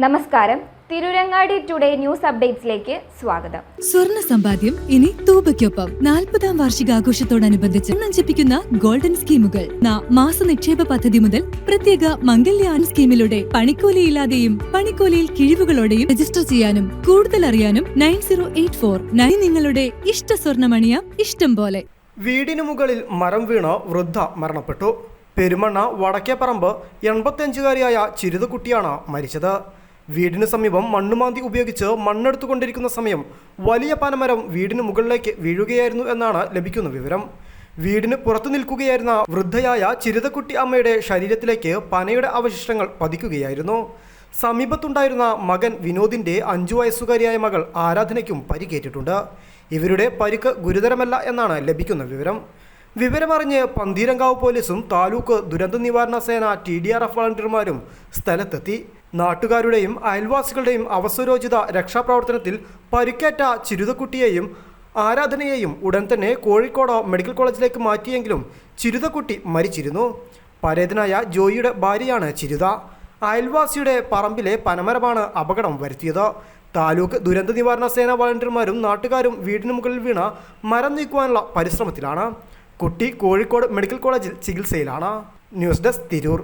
നമസ്കാരം. Tirurangadi today news അപ്ഡേറ്റ്സിലേക്ക് സ്വാഗതം. സ്വർണ സമ്പാദ്യം ഇനി തൂബയ്ക്കൊപ്പം. നാൽപ്പതാം വാർഷികാഘോഷത്തോടനുബന്ധിച്ച് നഞ്ചിപ്പിക്കുന്ന ഗോൾഡൻ സ്കീമുകൾ. ന- മാസ നിക്ഷേപ പദ്ധതി മുതൽ പ്രത്യേക മംഗല്യാൻ സ്കീമിലൂടെ പണിക്കൂലിയില്ലാതെയും പണിക്കൂലിയിൽ കിഴിവുകളോടെയും രജിസ്റ്റർ ചെയ്യാനും കൂടുതൽ അറിയാനും nine zero eight four nine നിങ്ങളുടെ ഇഷ്ട സ്വർണമണിയ ഇഷ്ടം പോലെ. വീടിനു മുകളിൽ മരം വീണ് വൃദ്ധ മരണപ്പെട്ടു. പെരുമണ്ണ വടക്കേപ്പറമ്പ് എൺപത്തിയഞ്ചുകാരിയായ ചിരുതുകുട്ടിയാണ് മരിച്ചത്. വീടിന് സമീപം മണ്ണുമാന്തി ഉപയോഗിച്ച് മണ്ണെടുത്തുകൊണ്ടിരിക്കുന്ന സമയം വലിയ പനമരം വീടിന് മുകളിലേക്ക് വീഴുകയായിരുന്നു എന്നാണ് ലഭിക്കുന്ന വിവരം. വീടിന് പുറത്തു നിൽക്കുകയായിരുന്ന വൃദ്ധയായ ചിരുതക്കുട്ടി അമ്മയുടെ ശരീരത്തിലേക്ക് പനയുടെ അവശിഷ്ടങ്ങൾ പതിക്കുകയായിരുന്നു. സമീപത്തുണ്ടായിരുന്ന മകൻ വിനോദിന്റെ അഞ്ചു വയസ്സുകാരിയായ മകൾ ആരാധനയ്ക്കും പരിക്കേറ്റിട്ടുണ്ട്. ഇവരുടെ പരിക്ക് ഗുരുതരമല്ല എന്നാണ് ലഭിക്കുന്ന വിവരം. വിവരമറിഞ്ഞ് പന്തീരങ്കാവ് പോലീസും താലൂക്ക് ദുരന്ത നിവാരണ സേന ടി ഡി ആർ എഫ് വളണ്ടിയർമാരും സ്ഥലത്തെത്തി. നാട്ടുകാരുടെയും അയൽവാസികളുടെയും അവസരോചിത രക്ഷാപ്രവർത്തനത്തിൽ പരിക്കേറ്റ ചിരുതക്കുട്ടിയെയും ആരാധനയെയും ഉടൻ തന്നെ കോഴിക്കോട് മെഡിക്കൽ കോളേജിലേക്ക് മാറ്റിയെങ്കിലും ചിരുതക്കുട്ടി മരിച്ചിരുന്നു. പരേതനായ ജോയിയുടെ ഭാര്യയാണ് ചിരുത. അയൽവാസിയുടെ പറമ്പിലെ പനമരമാണ് അപകടം വരുത്തിയത്. താലൂക്ക് ദുരന്ത നിവാരണ സേന വളണ്ടിയർമാരും നാട്ടുകാരും വീടിന് മുകളിൽ വീണ മരം നീക്കുവാനുള്ള പരിശ്രമത്തിലാണ്. കുട്ടി കോഴിക്കോട് മെഡിക്കൽ കോളേജിൽ ചികിത്സയിലാണ്. News desk Tirur.